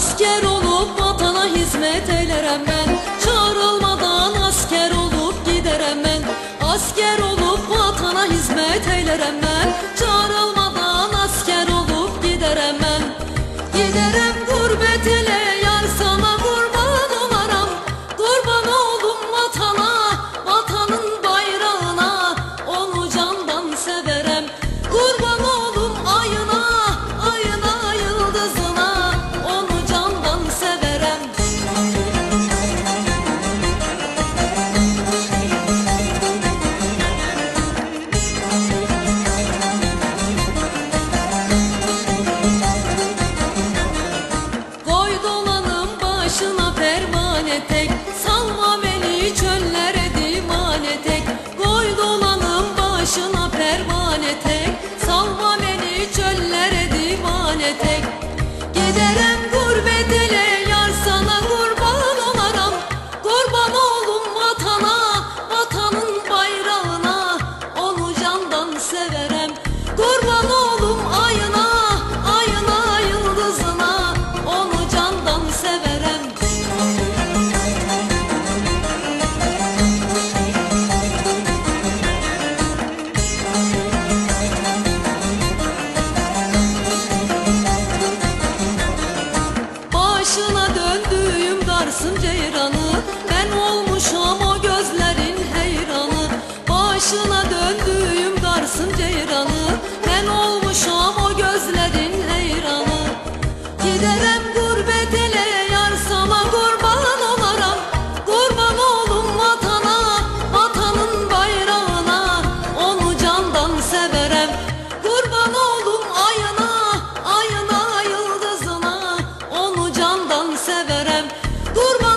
asker olup vatana hizmet eylerem ben. Çağrılmadan asker olup giderem ben. Asker olup vatana hizmet eylerem ben. Çağrılmadan asker olup giderem ben. Giderem gurbet ele Durma!